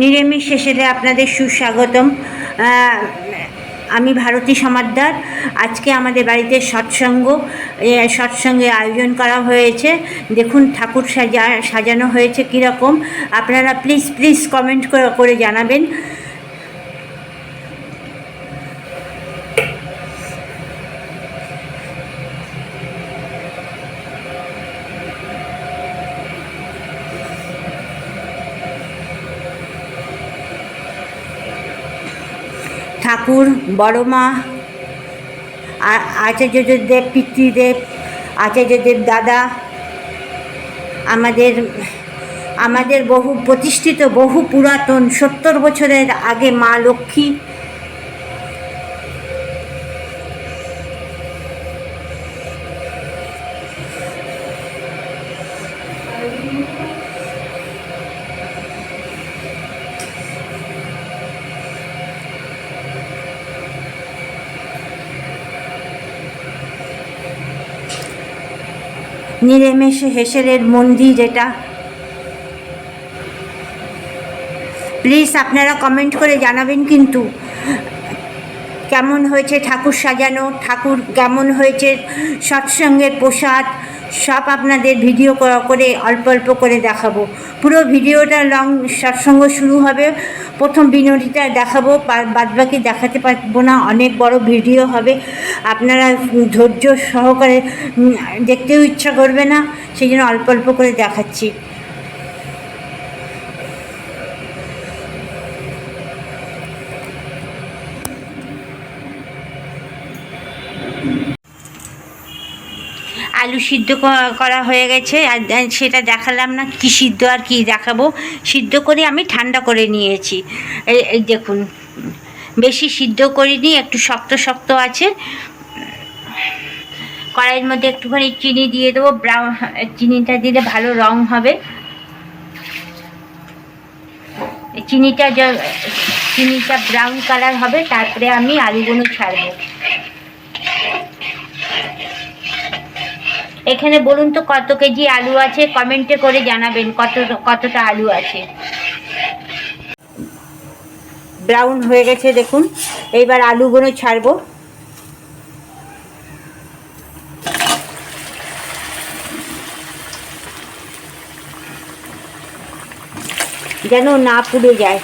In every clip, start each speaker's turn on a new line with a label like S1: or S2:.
S1: নিরামিষ শেষেলে আপনাদের সুস্বাগতম। আমি ভারতী সমাদ্দার আজকে আমাদের বাড়িতে সৎসঙ্গ সৎসঙ্গে আয়োজন করা হয়েছে। দেখুন, ঠাকুর সাজা, সাজানো হয়েছে কীরকম। আপনারা প্লিজ প্লিজ কমেন্ট করে জানাবেন। ঠাকুর, বড় মা আচার্যদের দেব, পিতৃদেব আচার্যদেব দাদা, আমাদের আমাদের বহু প্রতিষ্ঠিত, বহু পুরাতন সত্তর বছরের আগে মা লক্ষ্মী নিরেমেষ হেসেলের মন্দির এটা প্লিজ আপনারা কমেন্ট করে জানাবেন কিন্তু। কেমন হয়েছে ঠাকুর সাজানো, ঠাকুর কেমন হয়েছে সৎসঙ্গের প্রসাদ, সব আপনাদের ভিডিও করে অল্প অল্প করে দেখাবো। পুরো ভিডিওটা লং সৎসঙ্গ শুরু হবে। প্রথম বিনোদিতা দেখাবো বাদবাকি দেখাতে পারব না, অনেক বড় ভিডিও হবে। আপনারা ধৈর্য সহকারে দেখতেও ইচ্ছা করবে না, সেই জন্য অল্প অল্প করে দেখাচ্ছি। আলু সিদ্ধ করা হয়ে গেছে, আর সেটা দেখালাম না কি সিদ্ধ আর কি দেখাবো। সিদ্ধ করে আমি ঠান্ডা করে নিয়েছি। এই দেখুন, বেশি সিদ্ধ করিনি, একটু শক্ত শক্ত আছে। কড়াইয়ের মধ্যে একটুখানি চিনি দিয়ে দেবো, ব্রাউন, চিনিটা দিলে ভালো রং হবে। চিনিটা চিনিটা ব্রাউন কালার হবে, তারপরে আমি আলুগুলো ছাড়বো। এখানে বলুন তো কত কেজি আলু আছে? কমেন্টে করে জানাবেন কত, কতটা আলু আছে। ব্রাউন হয়ে গেছে, দেখুন। এইবার আলুগুলো ছাড়বো। যেন না পুড়ে যায়।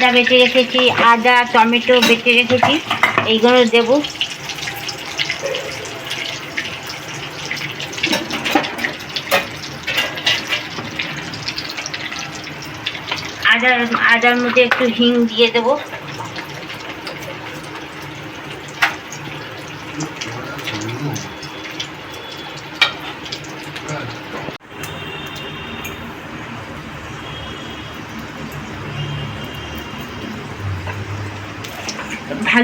S1: আদা বেটে রেখেছি, আদা, টমেটো বেটে রেখেছি, এইগুলো দেব। আদা আদার মধ্যে একটু হিং দিয়ে দেবো।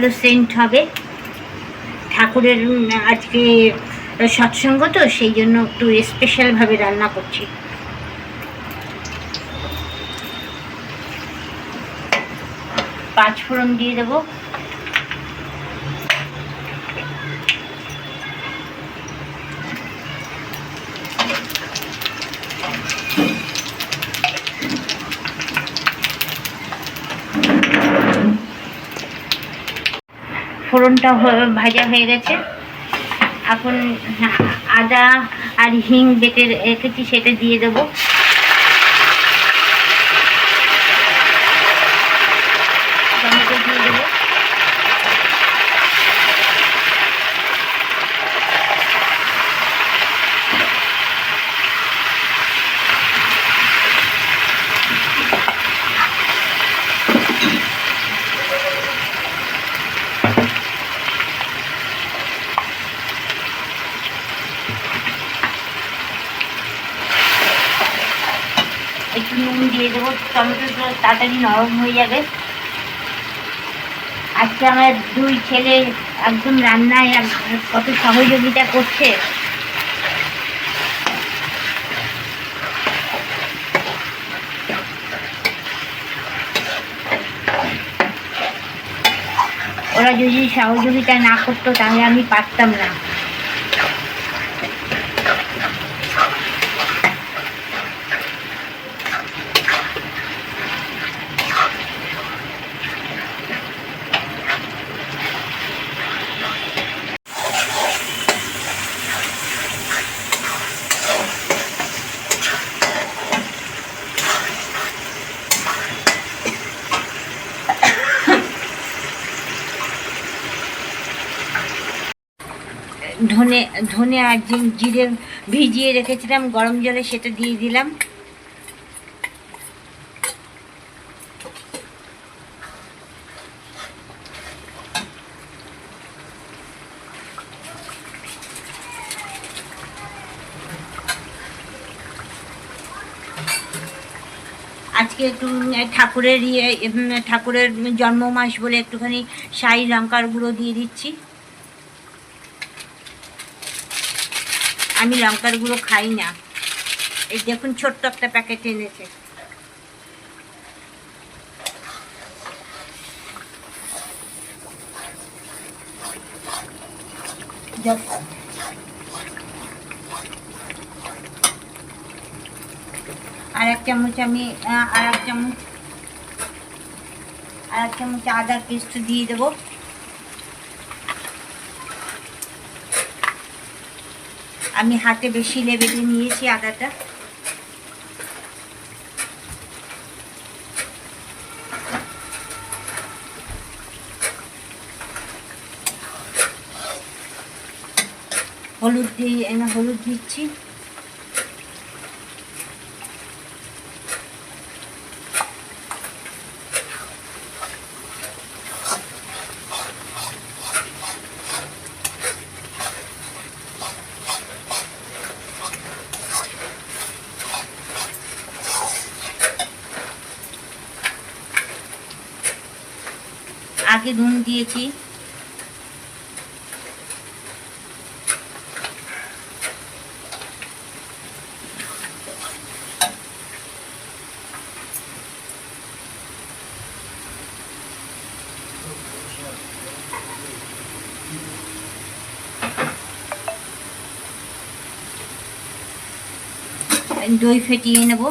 S1: ভালো সেন্ট হবে। ঠাকুরের আজকে সৎসঙ্গ তো, সেই জন্য একটু স্পেশালভাবে রান্না করছি। পাঁচ ফোড়ন দিয়ে দেবো। ফোড়নটা ভাজা হয়ে গেছে। এখন আদা আর হিং বেটে রেখেছি সেটা দিয়ে দেবো। নুন দিয়ে দেবো। টমেটোটা তাড়াতাড়ি নরম হয়ে যাবে। আজকে আমার দুই ছেলে একদম রান্নায় কত সহযোগিতা করছে। ওরা যদি সহযোগিতা না করতো, তাহলে আমি পারতাম না। ধনে ধনে আর জিরে ভিজিয়ে রেখেছিলাম, গরম জলে সেটা দিয়ে দিলাম। আজকে একটু ঠাকুরের ইয়ে ঠাকুরের জন্ম মাস বলে একটুখানি শাহি লঙ্কার গুঁড়ো দিয়ে দিচ্ছি। আমি লঙ্কার গুঁড়ো খাই না। এই দেখুন, ছোট্ট একটা প্যাকেট এনেছে। আর এক চামচ আমি আর এক চামচ, আর এক চামচ আদার পেস্ট দিয়ে দেবো। আমি হাতে বেশি লেবেলে নিয়েছি আদাটা। হলুদ দিয়ে হলুদ দিচ্ছি। আগে নুন দিয়েছি। দই ফেটিয়ে নেব।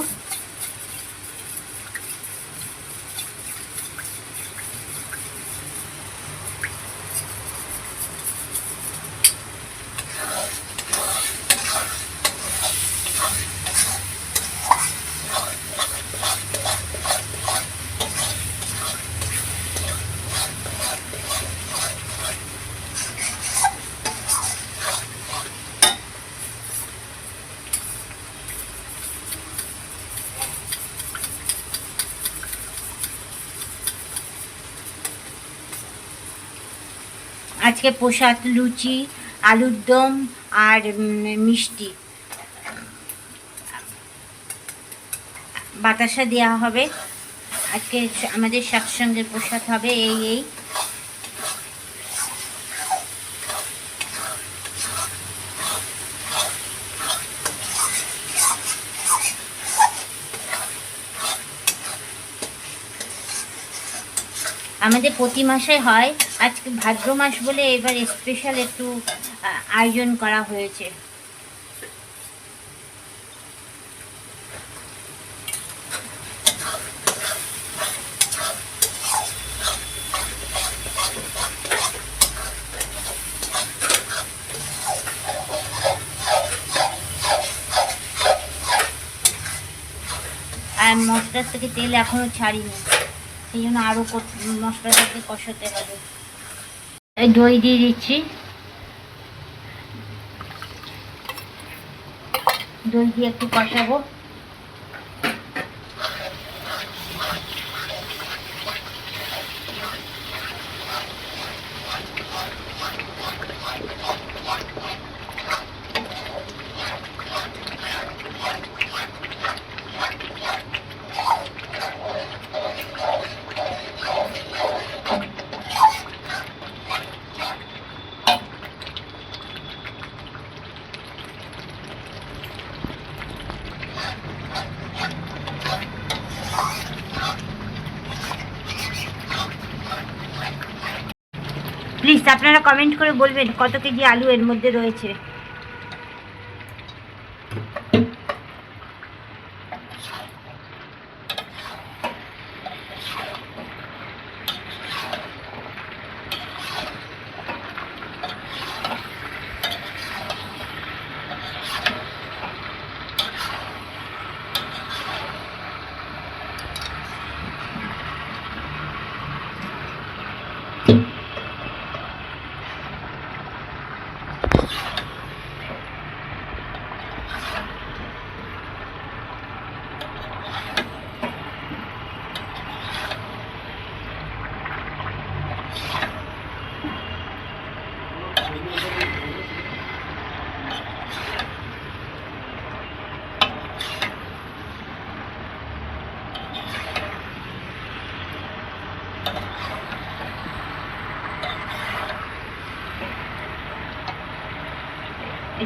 S1: আজকে প্রসাদ, লুচি, আলুর দম আর মিষ্টি। বাতাসা দেওয়া হবে। আজকে আমাদের সৎসঙ্গের প্রসাদ হবে এই এই। আমাদের প্রতি মাসে হয় আজকে ভাদ্র মাস বলে এবার স্পেশাল একটু আয়োজন করা হয়েছে। আর মশলার থেকে তেল এখনও ছাড়িনি, সেই জন্য আরও মশলাটাকে কষাতে হবে। এই দই দিয়ে দিচ্ছি। দই দিয়ে একটু কষাবো। প্লিজ আপনারা কমেন্ট করে বলবেন কত কেজি আলু এর মধ্যে রয়েছে।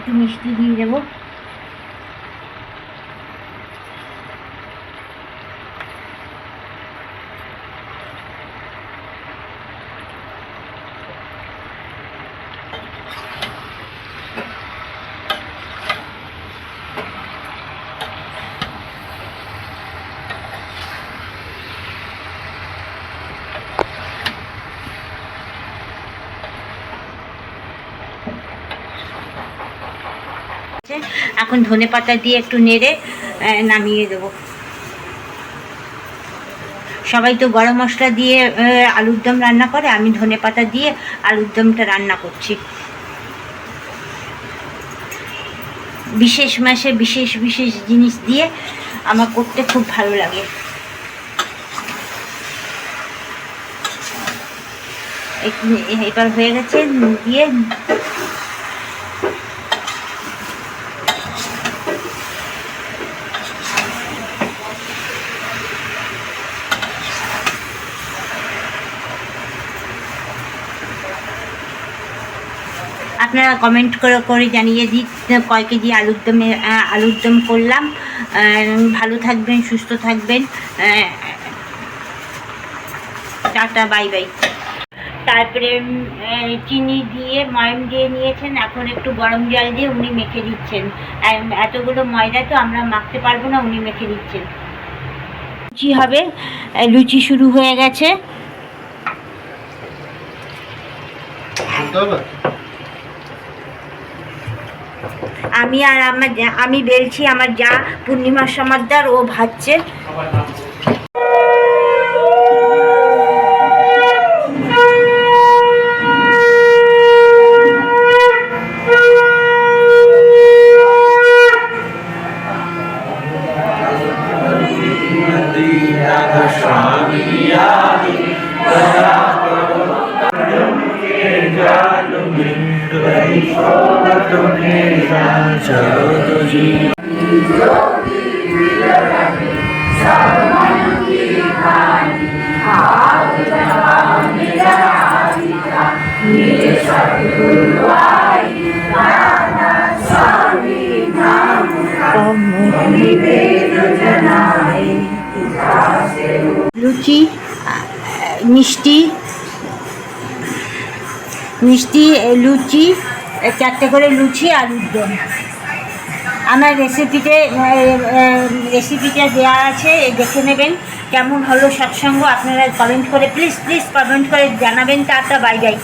S1: একটু মিষ্টি দিয়ে দেবো এখন ধনে পাতা দিয়ে একটু নেড়ে নামিয়ে দেবো। সবাই তো গরম মশলা দিয়ে আলুর দম রান্না করে, আমি ধনে পাতা দিয়ে আলুর দমটা রান্না করছি। বিশেষ মাসে বিশেষ বিশেষ জিনিস দিয়ে আমার করতে খুব ভালো লাগে। এবার হয়ে গেছে দিয়ে আপনারা কমেন্ট করে করে জানিয়ে দিন কয় কেজি আলুর দমে আলুর দম করলাম। ভালো থাকবেন, সুস্থ থাকবেন। Tata, bye bye. তারপরে চিনি দিয়ে ময়ম দিয়ে নিয়েছেন, এখন একটু গরম জল দিয়ে উনি মেখে দিচ্ছেন। এতগুলো ময়দা তো আমরা মাখতে পারব না, উনি মেখে দিচ্ছেন। লুচি হবে লুচি শুরু হয়ে গেছে
S2: শুনতে হবে
S1: আমি আর আমার আমি বেলছি আমার যা পূর্ণিমা সমাদ্দার ও ভাজছে লুচি মিষ্টি মিষ্টি লুচি চারটে করে লুচি, আলুর দম। আমার রেসিপিতে রেসিপিটা দেওয়া আছে দেখে নেবেন কেমন হলো সৎসঙ্গ। আপনারা কমেন্ট করে প্লিজ প্লিজ কমেন্ট করে জানাবেন তারটা বাই বাই